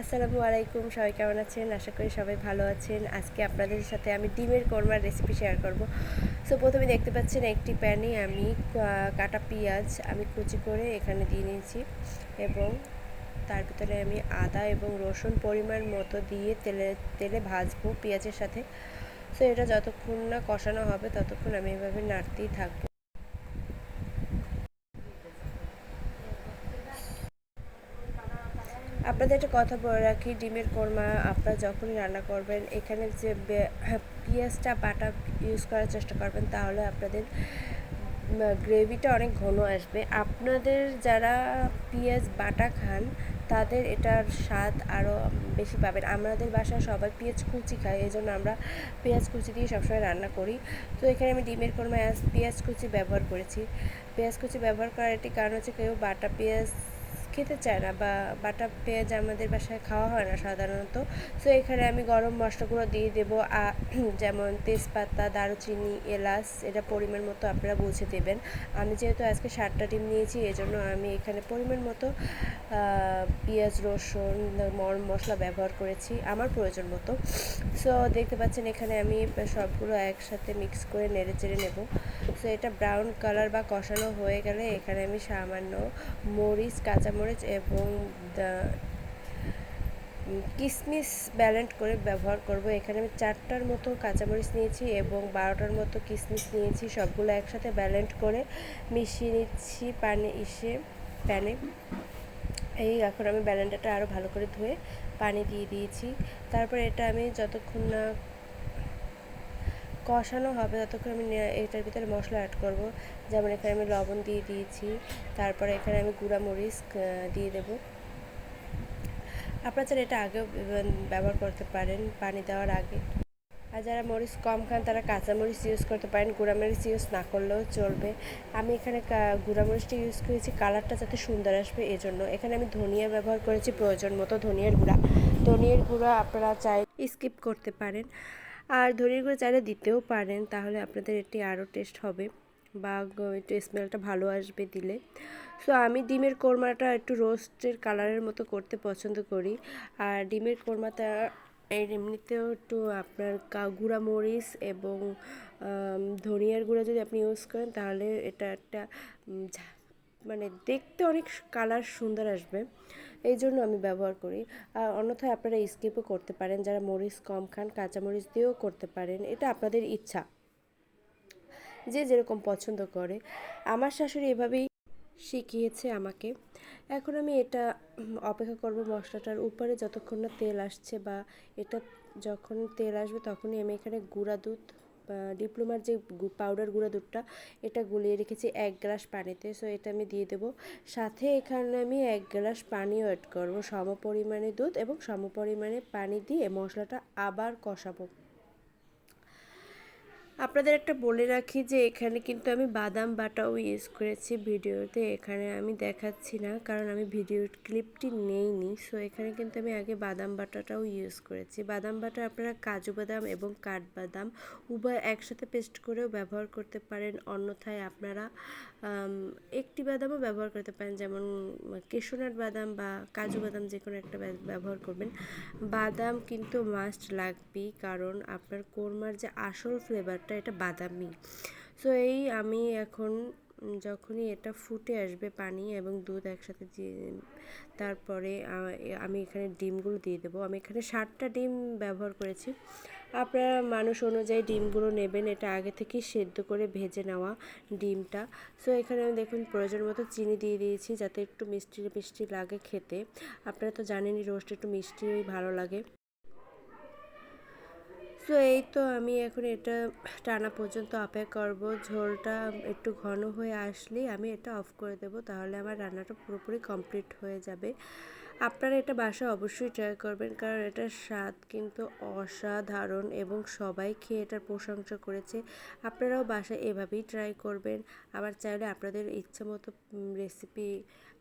আসসালামু আলাইকুম, সবাই কেমন আছেন? আশা করি সবাই ভালো আছেন। আজকে আপনাদের সাথে আমি ডিমের কোরমার রেসিপি শেয়ার করব। সো প্রথমে দেখতে পাচ্ছেন একটি প্যানে আমি কাটা পেঁয়াজ আমি কুচি করে এখানে দিয়ে নিয়েছি এবং তার ভিতরে আমি আদা এবং রসুন পরিমাণ মতো দিয়ে তেলে তেলে ভাজবো পেঁয়াজের সাথে। সো এটা যতক্ষণ না কষানো হবে ততক্ষণ আমি এভাবে নাড়তেই থাকব। আপনাদের একটা কথা বলে রাখি, ডিমের কোরমা আপনারা যখনই রান্না করবেন, এখানে যে পেঁয়াজটা, বাটা ইউজ করার চেষ্টা করবেন, তাহলে আপনাদের গ্রেভিটা অনেক ঘন আসবে। আপনাদের যারা পেঁয়াজ, বাটা খান, তাদের এটার স্বাদ আরও বেশি পাবেন। আমাদের বাসায় সবাই পেঁয়াজ কুচি খায় এই জন্য আমরা পেঁয়াজ কুচি দিয়ে সবসময় রান্না করি। তো এখানে আমি ডিমের কোরমায় পেঁয়াজ কুচি ব্যবহার করেছি। পেঁয়াজ কুচি ব্যবহার করার একটি কারণ হচ্ছে কেউ বাটা পেঁয়াজ খেতে চায় না বা বাটা পেঁয়াজ আমাদের বাসায় খাওয়া হয় না সাধারণত। সো এখানে আমি গরম মশলাগুলো দিয়ে দেবো। যেমন তেজপাতা, দারুচিনি, এলাচ, এটা পরিমাণ মতো আপনারা বুঝে দেবেন। আমি যেহেতু আজকে সাতটা ডিম নিয়েছি, এজন্য আমি এখানে পরিমাণ মতো পেঁয়াজ, রসুন মরম মশলা ব্যবহার করেছি আমার প্রয়োজন মতো। সো দেখতে পাচ্ছেন এখানে আমি সবগুলো একসাথে মিক্স করে নেড়ে চেড়ে নেব। সো এটা ব্রাউন কালার বা কষানো হয়ে গেলে এখানে আমি সামান্য মরিচ, কাঁচামরিচ এবং কিসমিস ব্যালেন্ড করে ব্যবহার করব। এখানে আমি চারটার মতো কাঁচামরিচ নিয়েছি এবং বারোটার মতো কিসমিস নিয়েছি। সবগুলো একসাথে ব্যালেন্ড করে মিশিয়ে নিচ্ছি পানি ইসে প্যানে। এই এখন আমি ব্যালেন্ডারটা আরও ভালো করে ধুয়ে পানি দিয়ে দিয়েছি। তারপর এটা আমি যতক্ষণ না কষানো হবে ততক্ষণ আমি এটার ভিতরে মশলা অ্যাড করব। যেমন এখানে আমি লবণ দিয়ে দিয়েছি, তারপরে এখানে আমি গুঁড়া মরিচ দিয়ে দেবো। আপনারা চাইলে এটা আগেও ব্যবহার করতে পারেন, পানি দেওয়ার আগে। আর যারা মরিচ কম খান, তারা কাঁচা মরিচ ইউজ করতে পারেন, গুঁড়া মরিচ ইউজ না করলেও চলবে। আমি এখানে কা- গুঁড়া মরিচটা ইউজ করেছি কালারটা যাতে সুন্দর আসবে এজন্য। এখানে আমি ধনিয়া ব্যবহার করেছি, প্রয়োজন মতো ধনিয়ার গুঁড়া। ধনিয়ার গুঁড়া আপনারা চাই স্কিপ করতে পারেন। আর ধনিয়ার গুঁড়া চাইলে দিতেও পারেন, তাহলে আপনাদের এটি আরও টেস্ট হবে। বা একটু স্মেলটা ভালো আসবে দিলে। সো আমি ডিমের কোরমাটা একটু রোস্টের কালারের মতো করতে পছন্দ করি। আর ডিমের কোরমাটা এর এমনিতেও একটু আপনার গুঁড়া মরিচ এবং ধনিয়ার গুঁড়া যদি আপনি ইউজ করেন, তাহলে এটা একটা মানে দেখতে অনেক কালার সুন্দর আসবে। এই জন্য আমি ব্যবহার করি। আর অন্যথায় আপনারা স্কিপও করতে পারেন। যারা মরিচ কম খান, কাঁচামরিচ দিয়েও করতে পারেন। এটা আপনাদের ইচ্ছা। যে যেরকম পছন্দ করে। আমার শাশুড়ি এভাবেই শিখিয়েছে আমাকে। এখন আমি এটা অপেক্ষা করব মশলাটার উপরে। যতক্ষণ না তেল আসছে বা এটা যখন তেল আসবে তখনই আমি এখানে গুঁড়া দুধ ডিপ্লোমার যে পাউডার গুঁড়া দুধটা, এটা গুলিয়ে রেখেছি এক গ্লাস পানিতে। সো এটা আমি দিয়ে দেবো। সাথে এখানে আমি এক গ্লাস পানি অ্যাড করব। সম পরিমাণে দুধ এবং সম পরিমাণে পানি দিয়ে মশলাটা আবার কষাবো। আপনাদের একটা বলে রাখি যে এখানে কিন্তু আমি বাদাম বাটাও ইউজ করেছি ভিডিওতে, এখানে আমি দেখাচ্ছি না, কারণ আমি ভিডিওর ক্লিপটি নেইনি। সো এখানে কিন্তু আমি আগে বাদাম বাটাটাও ইউজ করেছি। বাদাম বাটা আপনারা কাজু বাদাম এবং কাঠবাদাম উভয় একসাথে পেস্ট করেও ব্যবহার করতে পারেন। অন্যথায় আপনারা একটি বাদামও ব্যবহার করতে পারেন। যেমন কেশোনাট বাদাম বা কাজু বাদাম যে কোনো একটা ব্যবহার করবেন। বাদাম কিন্তু মাস্ট লাগবেই, কারণ আপনার কোরমার যে আসল ফ্লেভারটা এটা বাদামি। সো এই আমি এখন যখনই এটা ফুটে আসবে পানি এবং দুধ একসাথে দিয়ে তারপরে আমি এখানে ডিমগুলো দিয়ে দেবো। আমি এখানে ষাটটা ডিম ব্যবহার করেছি। আপনারা মানুষ অনুযায়ী ডিমগুলো নেবেন, এটা আগে থেকেই সেদ্ধ করে ভেজে নেওয়া ডিমটা। সো এখানে আমি দেখুন প্রয়োজন মতো চিনি দিয়ে দিয়েছি যাতে একটু মিষ্টি মিষ্টি লাগে খেতে। আপনারা তো জানেনই রোস্ট একটু মিষ্টি ভালো লাগে। সো এই তো আমি এখন এটা টানা পর্যন্ত অপেক্ষা করব। ঝোলটা একটু ঘন হয়ে আসলেই আমি এটা অফ করে দেব। তাহলে আমার রান্নাটা পুরোপুরি কমপ্লিট হয়ে যাবে। আপনারা এটা বাসায় অবশ্যই ট্রাই করবেন, কারণ এটার স্বাদ কিন্তু অসাধারণ এবং সবাই খেয়ে এটার প্রশংসা করেছে। আপনারাও বাসায় এভাবেই ট্রাই করবেন। আবার চাইলে আপনাদের ইচ্ছে মতো রেসিপি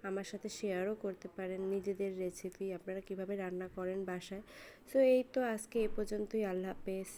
আমার সাথে শেয়ারও করতে পারেন, নিজেদের রেসিপি আপনারা কীভাবে রান্না করেন বাসায়। সো এই তো আজকে এ পর্যন্তই, আল্লাহ হাফেজ।